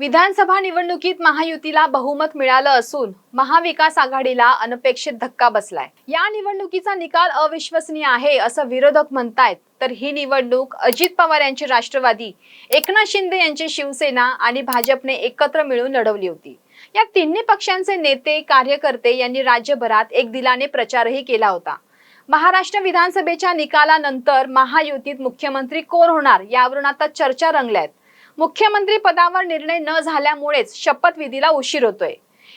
विधानसभा निवडणुकीत महायुतीला बहुमत मिळालं असून महाविकास आघाडीला अनपेक्षित धक्का बसलाय. या निवडणुकीचा निकाल अविश्वसनीय आहे असं विरोधक म्हणतायत. तर ही निवडणूक अजित पवार यांची राष्ट्रवादी एकनाथ शिंदे यांची शिवसेना आणि भाजपने एकत्र मिळून लढवली होती. या तिन्ही पक्षांचे नेते कार्यकर्ते यांनी राज्यभरात एक दिलाने प्रचारही केला होता. महाराष्ट्र विधानसभेच्या निकालानंतर महायुतीत मुख्यमंत्री कोण होणार यावरून आता चर्चा रंगल्यात. मुख्यमंत्री पदावर निर्णय न झाल्यामुळेच शपथविधीला उशीर होतोय.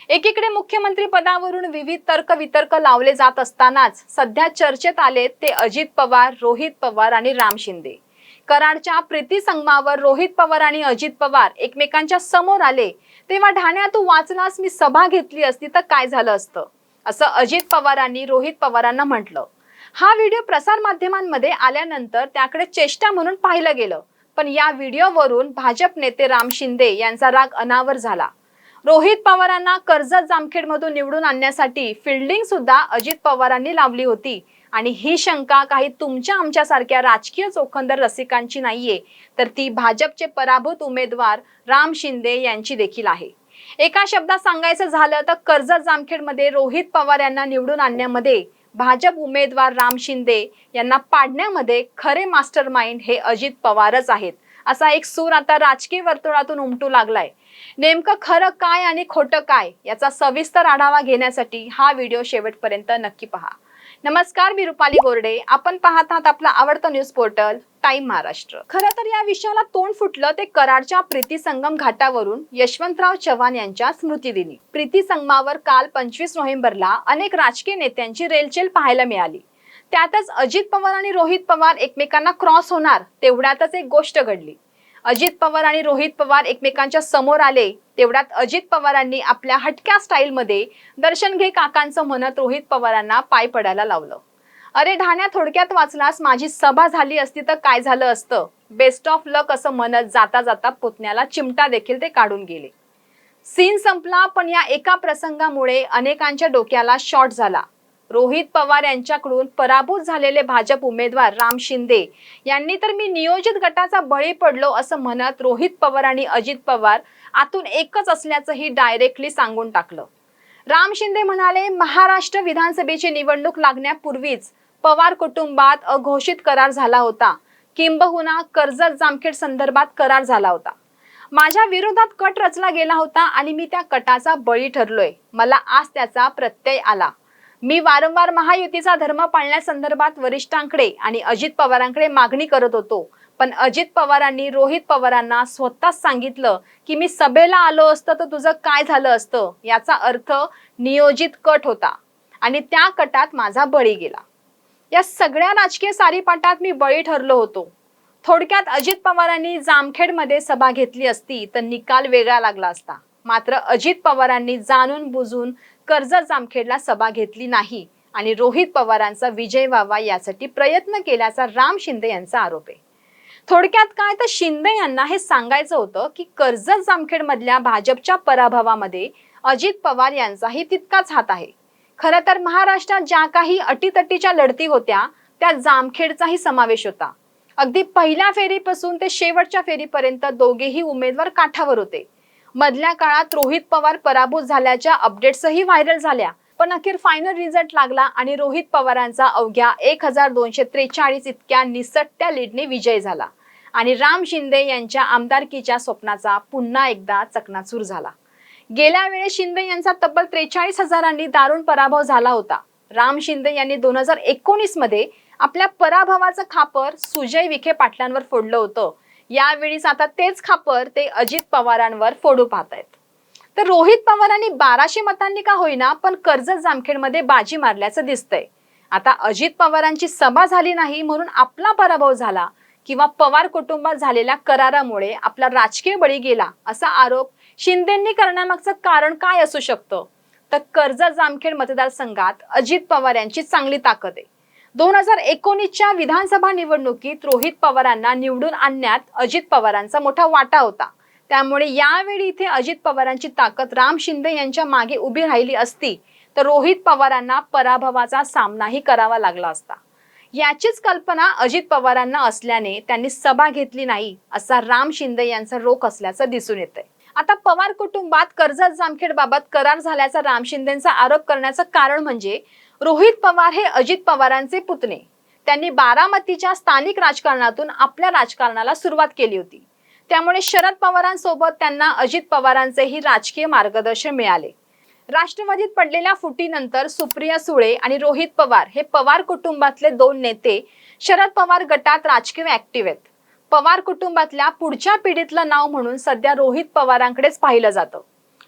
एकीकडे मुख्यमंत्री पदावरून विविध तर्क वितर्क लावले जात असतानाच सध्या चर्चेत आले ते अजित पवार रोहित पवार आणि राम शिंदे. कराडच्या प्रीती संगमावर रोहित पवार आणि अजित पवार एकमेकांच्या समोर आले तेव्हा ढाण्यात तू वाचनास मी सभा घेतली असती तर काय झालं असतं? असं अजित पवारांनी रोहित पवारांना म्हटलं. हा व्हिडिओ प्रसार माध्यमांमध्ये आल्यानंतर त्याकडे चेष्टा म्हणून पाहिलं गेलं. पण या व्हिडिओवरून भाजप नेते राम शिंदे यांचा राग अनावर झाला. रोहित पवारांना कर्जत जामखेडमधून निवडून आणण्यासाठी फिल्डिंग सुद्धा अजित पवारांनी लावली होती. आणि ही शंका काही तुमच्या आमच्यासारख्या राजकीय चोखंदर रसिकांची नाहीये तर ती भाजपचे पराभूत उमेदवार राम शिंदे यांची देखील आहे. एका शब्दात सांगायचं झालं तर कर्जत जामखेडमध्ये रोहित पवार यांना निवडून आणण्यामध्ये भाजप उमेदवार राम शिंदे यांना पाडण्यामध्ये खरे मास्टर माइंड हे अजित पवारच आहेत. असा एक सूर आता राजकीय वर्तुळातून उमटू लागलाय. नेमकं खरं काय आणि खोटं काय याचा सविस्तर आढावा घेण्यासाठी हा व्हिडिओ शेवटपर्यंत नक्की पहा. नमस्कार मी रुपाली गोरडे. आपण पाहत आहात आपला आवडतं न्यूज पोर्टल टाइम महाराष्ट्र. खरं तर या विषयाला तोंड फुटलं ते कराडच्या प्रीती संगम घाटावरून यशवंतराव चव्हाण यांच्या स्मृतिदिनी. प्रीती संगमावर काल पंचवीस नोव्हेंबरला अनेक राजकीय नेत्यांची रेलचेल पाहायला मिळाली. त्यातच अजित पवार आणि रोहित पवार एकमेकांना क्रॉस होणार तेवढ्यातच एक गोष्ट घडली. अजित पवार आणि रोहित पवार एकमेकांच्या समोर आले तेवढ्यात अजित पवारांनी आपल्या हटक्या स्टाईलमध्ये दर्शन घे काकांचं म्हणत रोहित पवारांना पाय पडायला लावलं. अरे ढाण्या थोडक्यात वाचलास माझी सभा झाली असती तर काय झालं असतं? बेस्ट ऑफ लक असं म्हणत जाता जाता पुतण्याला चिमटा देखील ते काढून गेले. सीन संपला पण या एका प्रसंगामुळे अनेकांच्या डोक्याला शॉट झाला. रोहित पवार यांच्याकडून पराभूत झालेले भाजप उमेदवार राम शिंदे यांनी तर मी नियोजित गटाचा बळी पडलो असं म्हणत रोहित पवार आणि अजित पवार आतून एकच असल्याचंही डायरेक्टली सांगून टाकलं. राम शिंदे म्हणाले महाराष्ट्र विधानसभेची निवडणूक लागण्यापूर्वीच पवार कुटुंबात अघोषित करार झाला होता. किंबहुना कर्जत जामखेड संदर्भात करार झाला होता. माझ्या विरोधात कट रचला गेला होता आणि मी त्या कटाचा बळी ठरलोय. मला आज त्याचा प्रत्यय आला. मी वारंवार महायुतीचा धर्म पाळण्यासंदर्भात वरिष्ठांकडे आणि अजित पवारांकडे मागणी करत होतो. पण अजित पवारांनी रोहित पवारांना स्वतःच सांगितलं की मी सभेला आलो असतं तर तुझं काय झालं असतं? याचा अर्थ नियोजित कट होता. आणि त्या कटात माझा बळी गेला. या सगळ्या राजकीय सारीपाटात मी बळी ठरलो होतो. थोडक्यात अजित पवारांनी जामखेडमध्ये सभा घेतली असती तर निकाल वेगळा लागला असता. मात्र अजित पवारांनी जाणून बुजून कर्जत जामखेडला सभा घेतली नाही आणि रोहित पवारांचा विजय व्हावा यासाठी प्रयत्न केल्याचा राम शिंदे यांचा आरोप आहे. थोडक्यात काय तर शिंदे यांना हे सांगायचं होतं की कर्जत जामखेड मधल्या भाजपच्या पराभवामध्ये अजित पवार यांचाही तितकाच हात आहे. खरं तर महाराष्ट्रात ज्या काही अटीतटीच्या लढती होत्या त्या जामखेडचाही समावेश होता. अगदी पहिल्या फेरीपासून ते शेवटच्या फेरीपर्यंत दोघेही उमेदवार काठावर होते. मधल्या काळात रोहित पवार पराभूत झाल्याच्या अपडेट्सही व्हायरल झाल्या पण अखेर फायनल रिझल्ट लागला आणि रोहित पवारांचा अवघ्या एक हजार दोनशे त्रेचाळीस इतक्या निसटत्या लीडने विजय झाला. आणि राम शिंदे यांच्या आमदारकीच्या स्वप्नाचा पुन्हा एकदा चकनाचूर झाला. गेल्या वेळेस शिंदे यांचा तब्बल त्रेचाळीस हजारांनी दारुण पराभव झाला होता. राम शिंदे यांनी दोन हजार एकोणीसमध्ये आपल्या पराभवाचं खापर सुजय विखे पाटलांवर फोडलं होतं. यावेळीच आता तेच खापर ते अजित पवारांवर फोडू पाहत आहेत. तर रोहित पवारांनी बाराशे मतांनी का होईना पण कर्जत जामखेडमध्ये बाजी मारल्याचं दिसतंय. आता अजित पवारांची सभा झाली नाही म्हणून आपला पराभव झाला किंवा पवार कुटुंबात झालेल्या करारामुळे आपला राजकीय बळी गेला असा आरोप शिंदेंनी करण्यामागचं कारण काय असू शकतं? तर कर्जत जामखेड मतदारसंघात अजित पवार यांची चांगली ताकद आहे. दोन हजार एकोणीसच्या विधानसभा निवडणुकीत रोहित पवारांना निवडून आणण्यात अजित पवारांचा मोठा वाटा होता. त्यामुळे यावेळी इथे अजित पवारांची ताकद राम शिंदे यांच्या मागे उभी राहिली असती तर रोहित पवारांना पराभवाचा सामनाही करावा लागला असता. याचीच कल्पना अजित पवारांना असल्याने त्यांनी सभा घेतली नाही असा राम शिंदे यांचा रोख असल्याचं दिसून येतंय. आता पवार कुटुंबात कर्जत जामखेड बाबत करार झाल्याचा राम शिंदेचा आरोप करण्याचं कारण म्हणजे रोहित पवार हे अजित पवारांचे पुतणे. त्यांनी बारामतीच्या स्थानिक राजकारणातून आपल्या राजकारणाला सुरुवात केली होती. त्यामुळे शरद पवारांसोबत त्यांना अजित पवारांचेही राजकीय मार्गदर्शन मिळाले. राष्ट्रवादीत पडलेल्या फुटीनंतर सुप्रिया सुळे आणि रोहित पवार हे पवार कुटुंबातले दोन नेते शरद पवार गटात राजकीय ऍक्टिव्ह आहेत. पवार कुटुंबातल्या पुढच्या पिढीतलं नाव म्हणून सध्या रोहित पवारांकडेच पाहिलं जातं.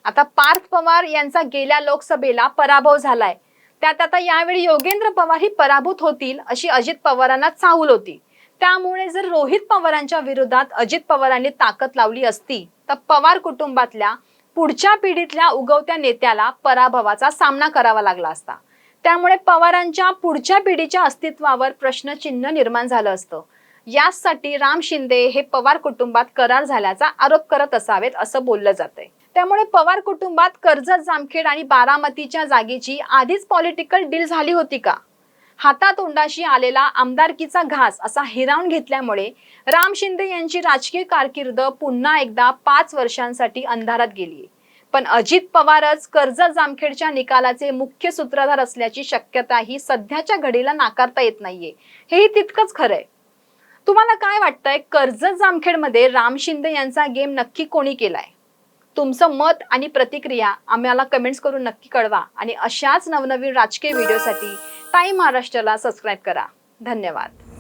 आता पार्थ पवार यांचा गेल्या लोकसभेला पराभव झालाय. त्यात आता यावेळी योगेंद्र पवार ही पराभूत होतील अशी अजित पवारांना चाहूल होती. त्यामुळे जर रोहित पवारांच्या विरोधात अजित पवारांनी ताकद लावली असती तर पवार कुटुंबातल्या पुढच्या पिढीतल्या उगवत्या नेत्याला पराभवाचा सामना करावा लागला असता. त्यामुळे पवारांच्या पुढच्या पिढीच्या अस्तित्वावर प्रश्नचिन्ह निर्माण झालं असतं. यासाठी राम शिंदे हे पवार कुटुंबात करार झाल्याचा आरोप करत असावेत असं बोललं जातंय. त्यामुळे पवार कुटुंबात कर्जत जामखेड आणि बारामतीच्या जागेची आधीच पॉलिटिकल डील झाली होती का? हातातोंडाशी आलेला आमदारकीचा घास असा हिरावून घेतल्यामुळे राम शिंदे यांची राजकीय कारकीर्द पुन्हा एकदा पाच वर्षांसाठी अंधारात गेली पण अजित पवारच कर्जत जामखेडच्या निकालाचे मुख्य सूत्रधार असल्याची शक्यताही सध्याच्या घडीला नाकारता येत नाहीये. हेही तितकंच खरंय. तुम्हाला काय वाटतंय? कर्जत जामखेडमध्ये राम शिंदे यांचा गेम नक्की कोणी केलाय? तुमचं मत आणि प्रतिक्रिया आम्हाला कमेंट्स करून नक्की कळवा आणि अशाच नवनवीन राजकीय व्हिडिओसाठी टाईम महाराष्ट्राला सबस्क्राईब करा. धन्यवाद.